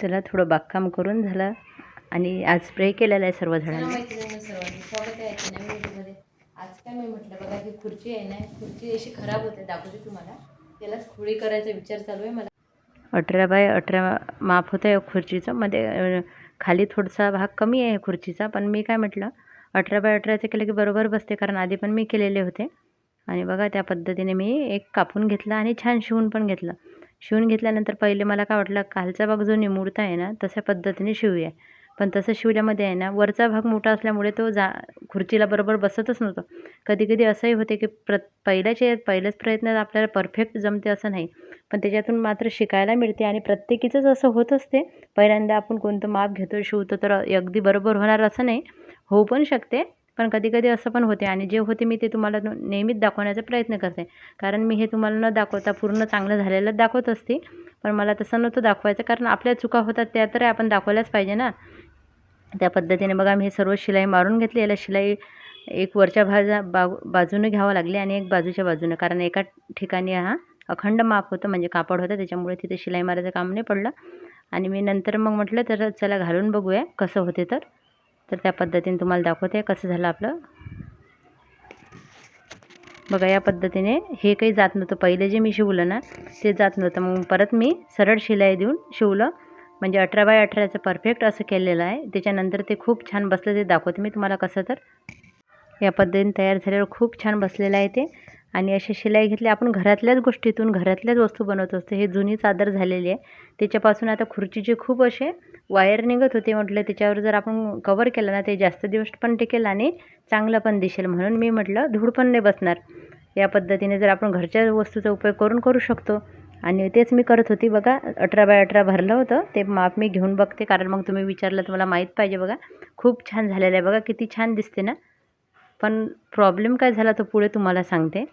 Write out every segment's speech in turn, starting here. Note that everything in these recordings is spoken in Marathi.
चला थोडं बागकाम करून झालं आणि आज स्प्रे केलेला आहे सर्व झाडांना मैत्रिणींनो सर्वांनी स्वागत आहे आजच्या नवीन व्हिडिओमध्ये. आज काय मी म्हटलं बघा ही खुर्ची आहे ना खुर्ची अशी खराब होते दाखवते तुम्हाला. त्यालाच खोडी करायचा विचार चालू आहे मला. अठरा बाय अठरा माप होतं आहे खुर्चीचं. मध्ये खाली थोडासा भाग कमी आहे खुर्चीचा पण मी काय म्हटलं अठरा बाय अठराचं केलं की बरोबर बसते कारण आधी पण मी केलेले होते. आणि बघा त्या पद्धतीने मी एक कापून घेतला आणि छान शिवून पण घेतलं. शिवून घेतल्यानंतर पहिले मला काय वाटलं खालचा भाग जो निमुळता आहे ना तशा पद्धतीने शिवूया. पण तसं शिवल्यामध्ये आहे ना वरचा भाग मोठा असल्यामुळे तो जा खुर्चीला बरोबर बसतच नव्हतं. कधी कधी असंही होते की प्र पहिल्याचे पहिल्याच प्रयत्नात आपल्याला परफेक्ट जमते असं नाही. पण त्याच्यातून मात्र शिकायला मिळते आणि प्रत्येकीचंच असं होत असते. पहिल्यांदा आपण कोणतं माप घेतो शिवतो तर अगदी बरोबर होणार असं नाही. होऊ पण शकते. पण कधी कधी असं पण होते आणि जे होते मी ते तुम्हाला नेहमीच दाखवण्याचा प्रयत्न करते. कारण मी हे तुम्हाला न दाखवता पूर्ण चांगलं झालेलं दाखवत असते. पण मला तसं नव्हतं दाखवायचं कारण आपल्या चुका होतात त्या तर आपण दाखवल्याच पाहिजे ना. त्या पद्धतीने बघा मी हे सर्व शिलाई मारून घेतली. याला शिलाई एक वरच्या भाजा बा बाजूने घ्यावं लागली आणि एक बाजूच्या बाजूनं. कारण एका ठिकाणी हा अखंड माप होतं म्हणजे कापड होतं. त्याच्यामुळे तिथे शिलाई मारायचं काम नाही पडलं. आणि मी नंतर मग म्हटलं तर चला घालून बघूया कसं होते तर. तर त्या पद्धतीने तुम्हाला दाखवते कसं झालं आपलं. बघा या पद्धतीने हे काही जात नव्हतं. पहिले जे मी शिवलं ना ते जात नव्हतं. मग परत मी सरळ शिलाई देऊन शिवलं. म्हणजे अठरा बाय अठराचं परफेक्ट असं केलेलं आहे. त्याच्यानंतर ते खूप छान बसलं. ते दाखवते मी तुम्हाला कसं तर. या पद्धतीने तयार झाल्यावर खूप छान बसलेलं आहे ते. आणि अशा शिलाई घेतली. आपण घरातल्याच गोष्टीतून घरातल्याच वस्तू बनवत असतो. हे जुनी चादर झालेली आहे. त्याच्यापासून आता खुर्चीचे खूप असे वायर निघत होते म्हटलं त्याच्यावर जर आपण कवर केलं ना ते जास्त दिवस पण टिकेल आणि चांगलं पण दिसेल म्हणून मी म्हटलं धूळ पण नाही बसणार. या पद्धतीने जर आपण घरच्या वस्तूचा उपयोग करून करू शकतो. आणि तेच मी करत होती बघा अठरा बाय अठरा भरलं होतं ते माप मी घेऊन बघते कारण मग तुम्ही विचारलं तर मला माहीत पाहिजे बघा. खूप छान झालेलं आहे बघा किती छान दिसते ना. पण प्रॉब्लेम काय झाला तो पुढे तुम्हाला सांगते.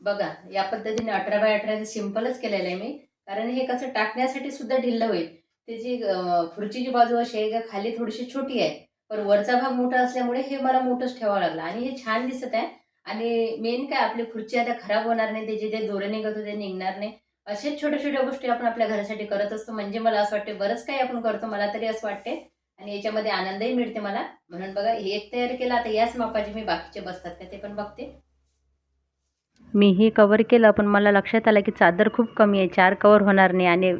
बघा या पद्धतीने अठरा बाय अठराचं सिम्पलच केलेलं आहे मी. कारण हे कसं टाकण्यासाठी सुद्धा ढिल्लं होईल. त्याची अं, खुर्चीची बाजू अशी आहे का खाली थोडीशी छोटी आहे पण वरचा भाग मोठा असल्यामुळे हे मला मोठंच ठेवावं लागलं आणि हे छान दिसत आहे. आणि मेन काय आपली खुर्ची आता खराब होणार नाही त्याचे जे दोरे निघत होते निघणार नाही. असेच छोट्या छोट्या गोष्टी आपण आपल्या घरासाठी करत असतो. म्हणजे मला असं वाटते बरंच काही आपण करतो मला तरी असं वाटते आणि याच्यामध्ये आनंदही मिळते मला. म्हणून बघा हे एक तयार केला आता याच मापाचे मी बाकीचे बसतात का ते पण बघते. मी हे कवर केलं पण मला लक्षात आलं की चादर खूप कमी आहे चार कवर होणार नाही आणि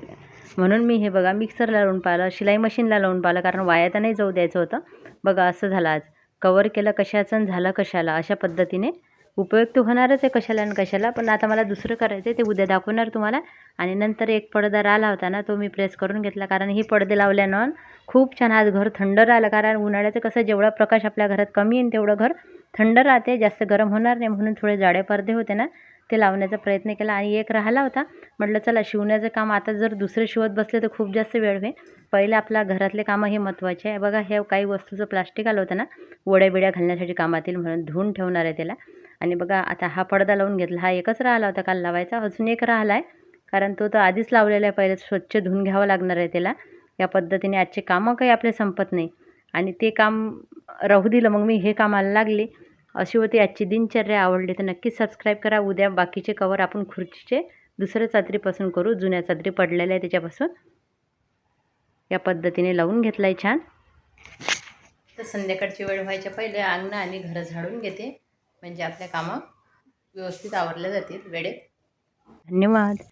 म्हणून मी हे बघा मिक्सरला लावून पाहिलं शिलाई मशीनला लावून पाहिलं कारण वाया तर नाही जाऊ द्यायचं होतं. बघा असं झालं आज. कवर केलं कशाचं आणि झालं कशाला अशा पद्धतीने उपयोग तर होणारच आहे कशाला आणि कशाला. पण आता मला दुसरं करायचं आहे ते उद्या दाखवणार तुम्हाला. आणि नंतर एक पडदा राहिला होता ना तो मी प्रेस करून घेतला कारण हे पडदे लावल्यानं खूप छान आज घर थंड राहिलं. कारण उन्हाळ्याचं कसं जेवढा प्रकाश आपल्या घरात कमी येईल तेवढं घर थंड राहते. जास्त गरम होणार नाही म्हणून थोडे जाडे पडदे होते ना. ते लावण्याचा प्रयत्न केला आणि एक राहिला होता. म्हटलं चला शिवण्याचं काम आता जर दुसरे शिवत बसले तर खूप जास्त वेळ होईल. पहिले आपल्या घरातले कामं हे महत्त्वाचे आहे. बघा हे काही वस्तूचं प्लास्टिक आलं होतं ना वड्या बिड्या घालण्यासाठी कामातील म्हणून धुवून ठेवणार आहे त्याला. आणि बघा आता हा पडदा लावून घेतला. हा एकच राहिला होता काल लावायचा. अजून एक राहिला आहे. कारण तो तर आधीच लावलेला आहे. पहिले स्वच्छ धुवून घ्यावं लागणार आहे त्याला. या पद्धतीने आजचे कामं काही आपले संपत नाही. आणि ते काम राहू दिलं. मग मी हे कामाला लागले. अशी होती आजची दिनचर्या. आवडली तर नक्कीच सबस्क्राईब करा. उद्या बाकीचे कवर आपण खुर्चीचे दुसऱ्या चादरीपासून करू. जुन्या चादरी पडलेल्या आहे त्याच्यापासून. या पद्धतीने लावून घेतला आहे छान. तर संध्याकाळची वेळ व्हायच्या पहिले अंगणं आणि घरं झाडून घेते. म्हणजे आपल्या कामं व्यवस्थित आवरल्या जातील. वेळेत. धन्यवाद.